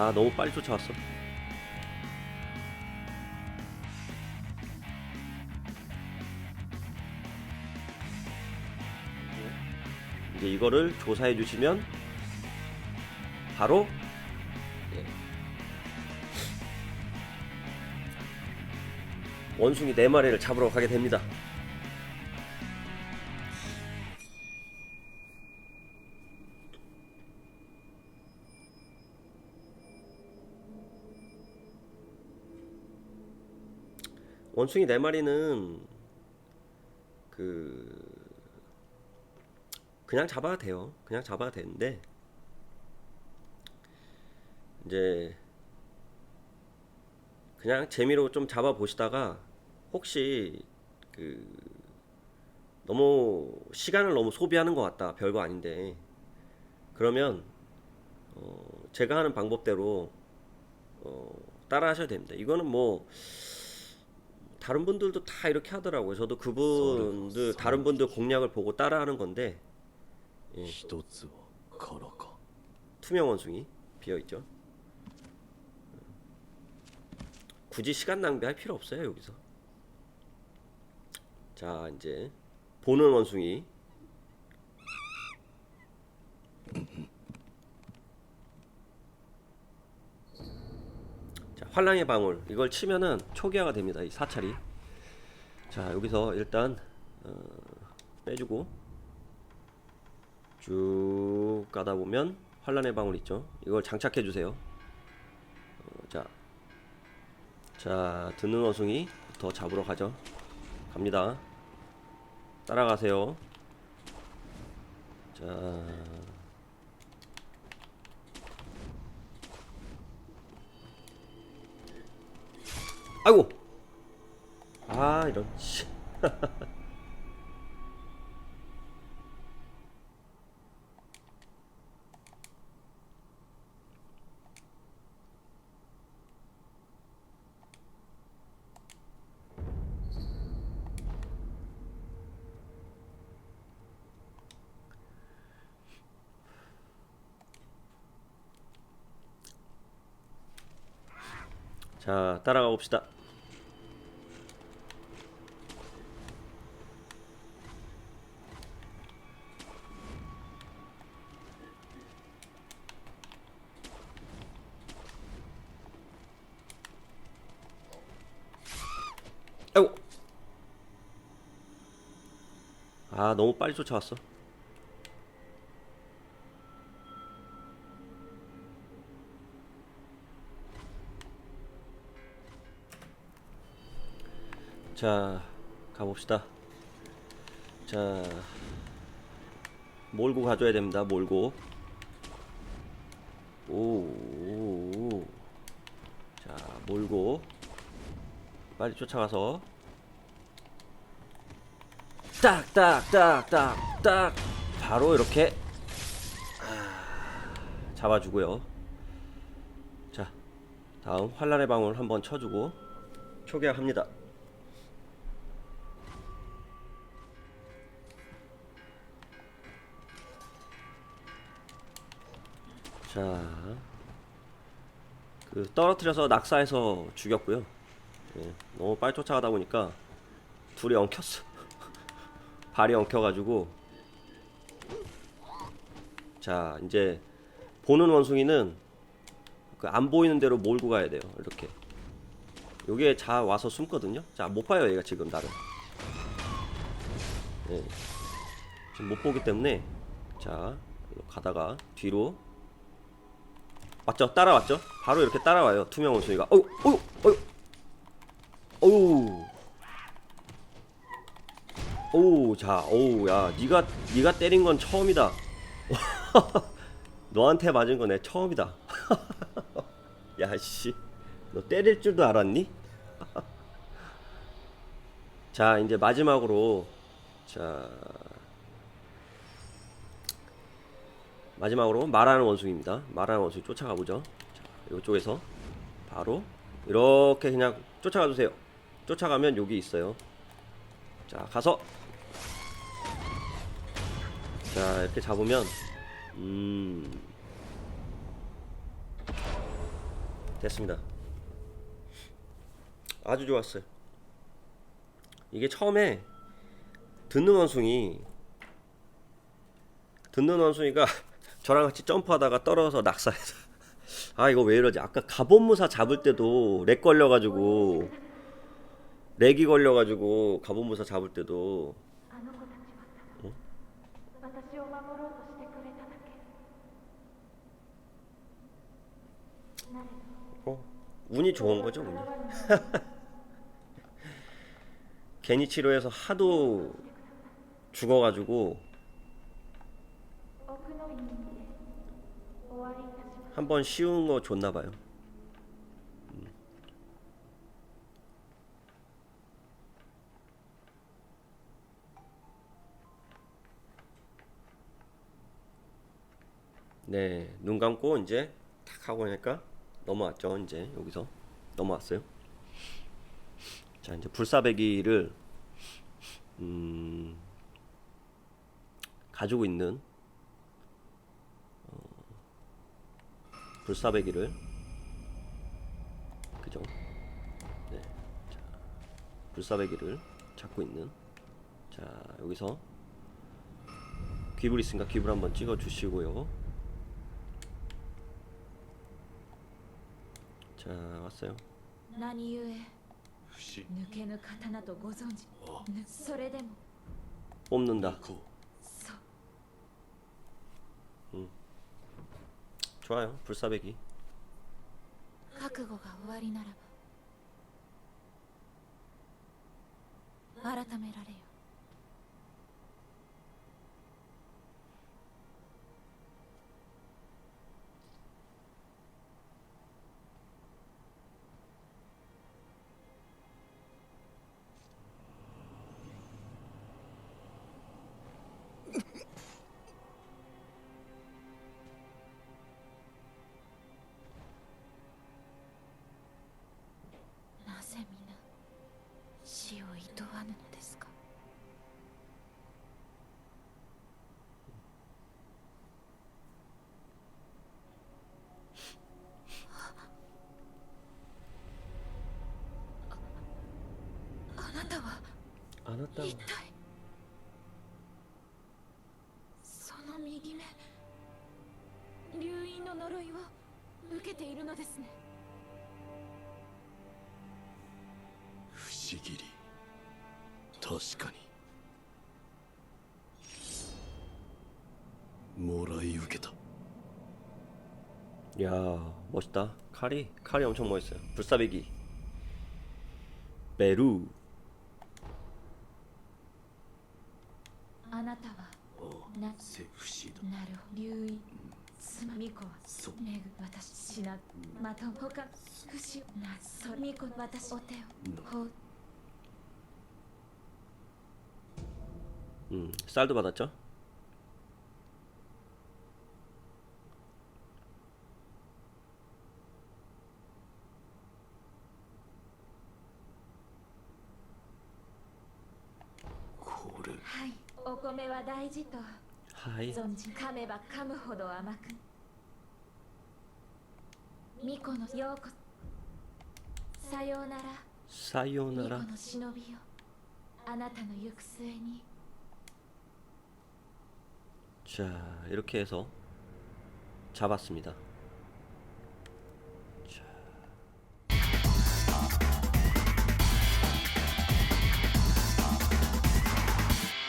아 너무 빨리 쫓아왔어. 이제 이거를 조사해 주시면 바로 예. 원숭이 네 마리를 잡으러 가게 됩니다. 원숭이 네 마리는 그 그냥 잡아도 돼요. 그냥 잡아도 되는데 이제 그냥 재미로 좀 잡아 보시다가 혹시 그 너무 시간을 너무 소비하는 것 같다. 별거 아닌데 그러면 어 제가 하는 방법대로 어 따라 하셔야 됩니다. 이거는 뭐 다른 분들도 다 이렇게 하더라고요. 저도 그분들 다른 분들 공략을 보고 따라하는 건데 예. 투명 원숭이 비어 있죠. 음. 굳이 시간 낭비할 필요 없어요 여기서. 자 이제 보는 원숭이 자 환랑의 방울 이걸 치면은 초기화가 됩니다 이 사찰이. 자 여기서 일단 어, 빼주고 쭉 가다 보면 환란의 방울 있죠. 이걸 장착해 주세요. 어, 자, 자 듣는 원숭이 더 잡으러 가죠. 갑니다. 따라가세요. 자, 아이고, 아 이런. 자, 따라가 봅시다. 아이고. 아, 너무 빨리 쫓아왔어. 자, 가봅시다. 자, 몰고 가줘야 됩니다. 몰고. 오, 오, 오. 자, 몰고. 빨리 쫓아가서. 딱, 딱, 딱, 딱, 딱. 바로 이렇게. 아, 잡아주고요. 자, 다음 환란의 방울 한번 쳐주고. 초기화합니다. 자, 그 떨어뜨려서 낙사해서 죽였고요. 예, 너무 빨리 쫓아가다 보니까 둘이 엉켰어. 발이 엉켜가지고. 자, 이제 보는 원숭이는 그 안 보이는 대로 몰고 가야 돼요. 이렇게. 여기에 자 와서 숨거든요. 자, 못 봐요, 얘가 지금 나를. 예. 지금 못 보기 때문에 자, 가다가 뒤로 맞죠? 따라왔죠? 바로 이렇게 따라와요. 투명 원숭이가. 어우, 어우, 어우, 어우. 오우, 자, 오우, 야, 네가 네가 때린 건 처음이다. 너한테 맞은 건 내 처음이다. 야, 씨, 너 때릴 줄도 알았니? 자, 이제 마지막으로 자 마지막으로 말하는 원숭이입니다. 말하는 원숭이 쫓아가 보죠. 자, 이쪽에서 바로 이렇게 그냥 쫓아가 주세요. 쫓아가면 여기 있어요. 자, 가서 자, 이렇게 잡으면 음 됐습니다. 아주 좋았어요. 이게 처음에 듣는 원숭이 듣는 원숭이가 저랑 같이 점프하다가 떨어져서 낙사해서. 아 이거 왜 이러지? 아까 갑옷무사 잡을 때도 렉 걸려가지고 렉이 걸려가지고 갑옷무사 잡을 때도. 어? 어? 운이 좋은 거죠 운이? 괜히 치료해서 하도 죽어가지고. 한번 쉬운 거 줬나 봐요. 네, 눈 감고 이제 탁 하고 나니까 넘어왔죠. 이제 여기서 넘어왔어요. 자, 이제 불사배기를 음, 가지고 있는 불사배기를 그죠? 네, 자, 불사배기를 잡고 있는 자 여기서 귀불 있으니까 귀불 한번 찍어 주시고요. 자 왔어요. 何故不死抜けぬ刀とご存知あぬそれでも 뽑는다. 좋아요. 불사배기. 覚悟が終わりならば改められよ 안 왔다. 一体その右目流因の呪いを受けているのですね不思議り確かにもらい受けた 야 멋있다. 칼이 칼이 엄청 멋있어요. 불사배기. 메루. あなたはあなせ不死だなる流因つまみこはそうめぐ私しなまた他不死なそみこ私お手をほう 음, 쌀도 받았죠?「これはい お米は大事と 하이. 存じ噛めば噛むほど甘く巫女のようこさようなら巫 사요나라. 女の忍びよあなたの行く末に 자, 이렇게 해서 잡았습니다.